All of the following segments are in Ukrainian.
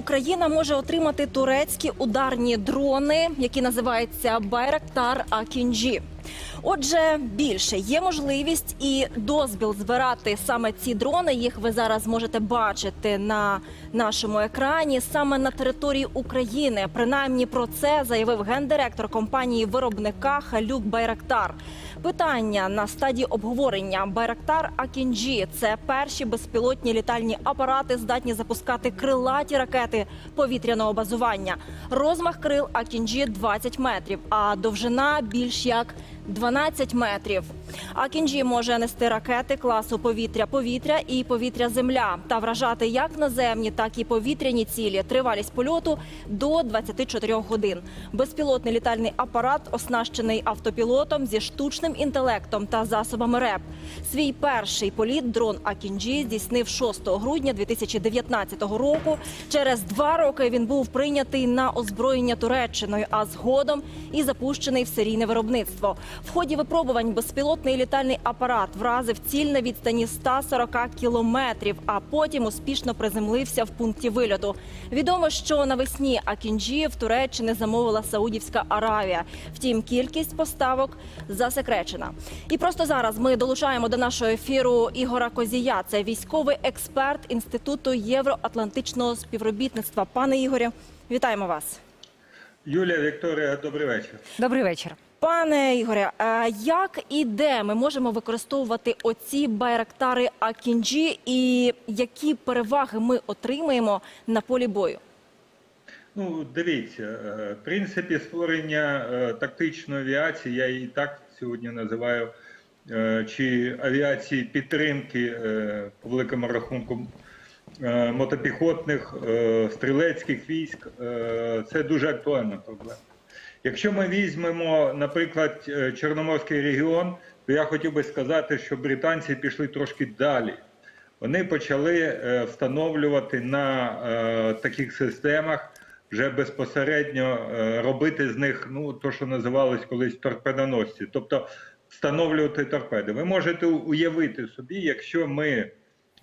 Україна може отримати турецькі ударні дрони, які називаються Байрактар Акінджі. Отже, більше є можливість і дозвіл збирати саме ці дрони. Їх ви зараз можете бачити на нашому екрані саме на території України. Принаймні про це заявив гендиректор компанії виробника Халюк Байрактар. Питання на стадії обговорення Байрактар Акінджі це перші безпілотні літальні апарати, здатні запускати крилаті ракети повітряного базування. Розмах крил Акінджі 20 метрів, а довжина більш як 12 метрів. Акінджі може нести ракети класу повітря-повітря і повітря-земля та вражати як наземні, так і повітряні цілі. Тривалість польоту до 24 годин. Безпілотний літальний апарат оснащений автопілотом зі штучним інтелектом та засобами РЕП. Свій перший політ дрон Акінджі здійснив 6 грудня 2019 року. Через два роки він був прийнятий на озброєння Туреччиною, а згодом і запущений в серійне виробництво. В ході випробувань безпілотний літальний апарат вразив ціль на відстані 140 кілометрів, а потім успішно приземлився в пункті вильоту. Відомо, що навесні Акінджі в Туреччини замовила Саудівська Аравія. Втім, кількість поставок засекречена. І просто зараз ми долучаємо до нашого ефіру Ігора Козія. Це військовий експерт інституту євроатлантичного співробітництва. Пане Ігорі, вітаємо вас. Юлія Вікторія, добрий вечір. Добрий вечір. Пане Ігоре, а як і де ми можемо використовувати оці байрактари Акінджі, і які переваги ми отримаємо на полі бою? Ну, дивіться, е, в принципі, створення е, тактичної авіації, я її так сьогодні називаю, е, чи авіації підтримки по великому рахунку мотопіхотних е, стрілецьких військ, е, це дуже актуальна проблема. Якщо ми візьмемо, наприклад, е, Чорноморський регіон, то я хотів би сказати, що британці пішли трошки далі. Вони почали е, встановлювати на е, таких системах вже безпосередньо е, робити з них ну то, що називалось колись торпедоносці, тобто встановлювати торпеди. Ви можете уявити собі, якщо ми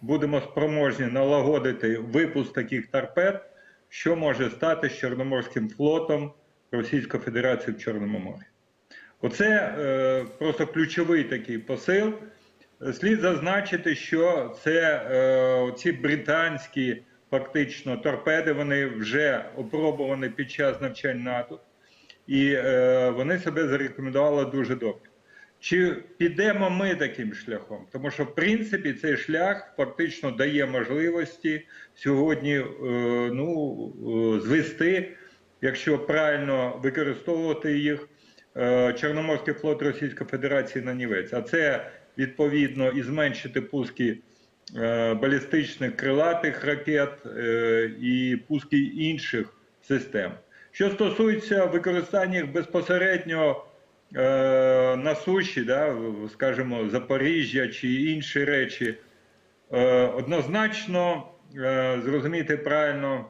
будемо спроможні налагодити випуск таких торпед, що може стати з Чорноморським флотом Російської Федерації в Чорному морі. Оце е, просто ключовий такий посил. Слід зазначити, що це е, ці британські фактично торпеди, вони вже опробувані під час навчань НАТО, і е, вони себе зарекомендували дуже добре. Чи підемо ми таким шляхом? Тому що, в принципі, цей шлях фактично дає можливості сьогодні е, ну, е, звести, якщо правильно використовувати їх, е, Чорноморський флот Російської Федерації на нівець. А це відповідно і зменшити пуски балістичних крилатих ракет і пуски інших систем. Що стосується використання їх безпосередньо на суші, да, скажімо, Запоріжжя чи інші речі, е, однозначно е, зрозуміти правильно,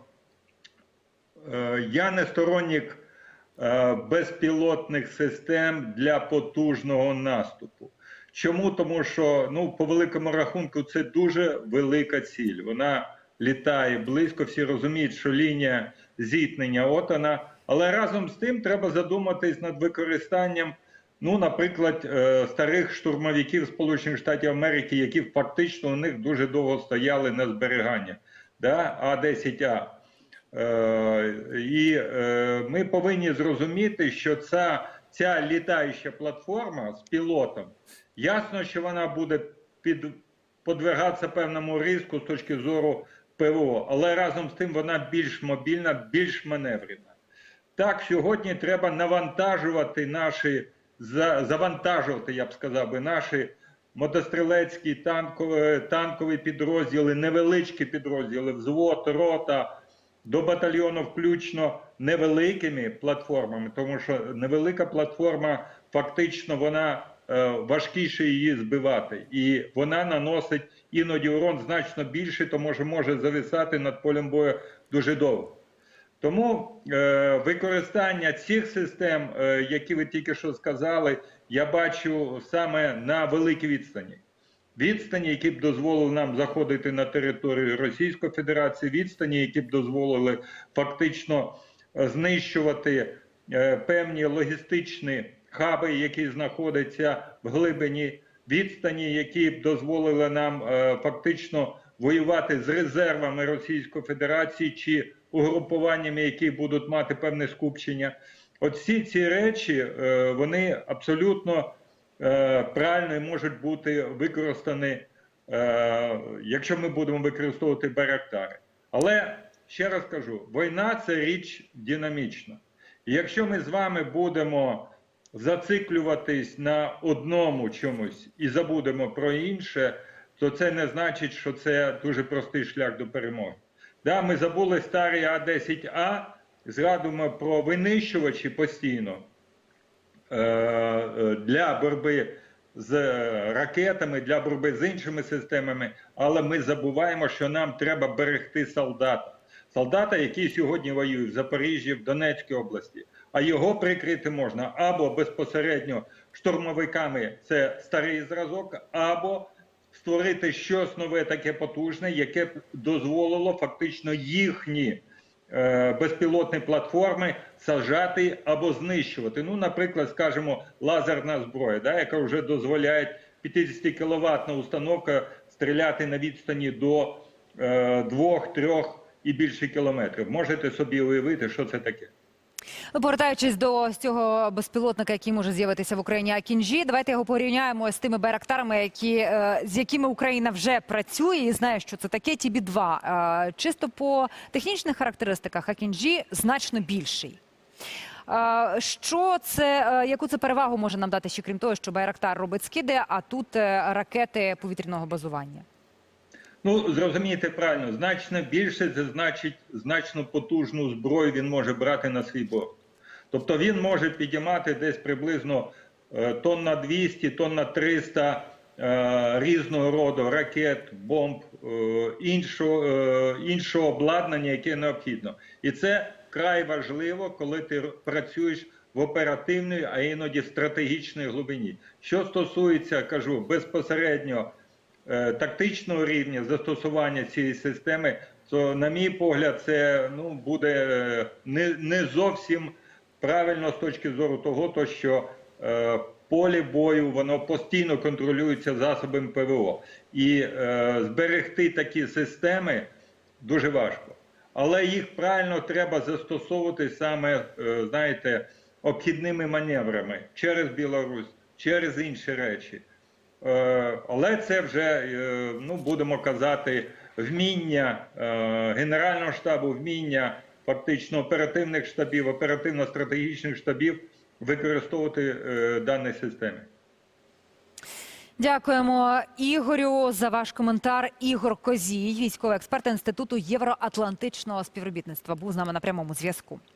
е, я не сторонник е, безпілотних систем для потужного наступу. Чому? Тому що ну, по великому рахунку це дуже велика ціль. Вона літає близько, всі розуміють, що лінія зіткнення от вона. Але разом з тим треба задуматись над використанням, ну, наприклад, е, старих штурмовиків Сполучених Штатів Америки, які фактично у них дуже довго стояли на зберігання, да? А-10А. Е, і е, ми повинні зрозуміти, що ця, ця літаюча платформа з пілотом, ясно, що вона буде під, подвергатися певному ризику з точки зору ПВО, але разом з тим вона більш мобільна, більш маневрена. Так, сьогодні треба навантажувати наші, завантажувати, я б сказав би, наші мотострілецькі танкові, танкові підрозділи, невеличкі підрозділи, взвод, рота, до батальйону включно невеликими платформами, тому що невелика платформа фактично вона е, важкіше її збивати, і вона наносить іноді урон значно більше, тому що може зависати над полем бою дуже довго. Тому е, використання цих систем, е, які ви тільки що сказали, я бачу саме на великій відстані. відстані, які б дозволили нам заходити на територію Російської Федерації, відстані, які б дозволили фактично е, знищувати е, певні логістичні хаби, які знаходяться в глибині відстані, які б дозволили нам е, фактично воювати з резервами Російської Федерації чи угрупуваннями, які будуть мати певне скупчення. От всі ці речі е, вони абсолютно е, правильно можуть бути використані, е, якщо ми будемо використовувати Байрактари. Але ще раз кажу, війна це річ динамічна. І якщо ми з вами будемо зациклюватись на одному чомусь і забудемо про інше, то це не значить, що це дуже простий шлях до перемоги. Да, ми забули старий А-10А, згадуємо про винищувачі постійно е, для боротьби з ракетами, для боротьби з іншими системами, але ми забуваємо, що нам треба берегти солдата. Солдата, який сьогодні воює в Запоріжжі, в Донецькій області, а його прикрити можна або безпосередньо штурмовиками, це старий зразок, або створити щось нове, таке потужне, яке б дозволило фактично їхні е, безпілотні платформи саджати або знищувати. Ну, наприклад, скажімо, лазерна зброя, да, яка вже дозволяє 50 кВт установка стріляти на відстані до е, 2-3 і більше кілометрів. Можете собі уявити, що це таке. Повертаючись до цього безпілотника, який може з'явитися в Україні Акінжі, давайте його порівняємо з тими байрактарами, які е, з якими Україна вже працює і знає, що це таке. Тібі 2 чисто по технічних характеристиках Акінжі значно більший. Е, Що це, е, яку це перевагу може нам дати ще крім того, що Байрактар робить скиди, а тут е, ракети повітряного базування? Ну, зрозумієте правильно, значно більше це значить значно потужну зброю він може брати на свій борт. Тобто він може підіймати десь приблизно тонна 200, тонна 300 е, різного роду ракет, бомб, е, іншого, е, іншого обладнання, яке необхідно. І це вкрай важливо, коли ти працюєш в оперативній, а іноді стратегічній глибині. Що стосується, кажу, безпосередньо тактичного рівня застосування цієї системи, то, на мій погляд, це ну, буде е, не, не зовсім правильно з точки зору того, то, що е, поле бою воно постійно контролюється засобами ПВО. І е, зберегти такі системи дуже важко. Але їх правильно треба застосовувати саме, е, знаєте, обхідними маневрами через Білорусь, через інші речі. Е, Але це вже, е, ну будемо казати, вміння е, Генерального штабу, вміння фактично оперативних штабів, оперативно-стратегічних штабів використовувати дані системи. Дякуємо Ігорю за ваш коментар. Ігор Козій, військовий експерт інституту євроатлантичного співробітництва, був з нами на прямому зв'язку.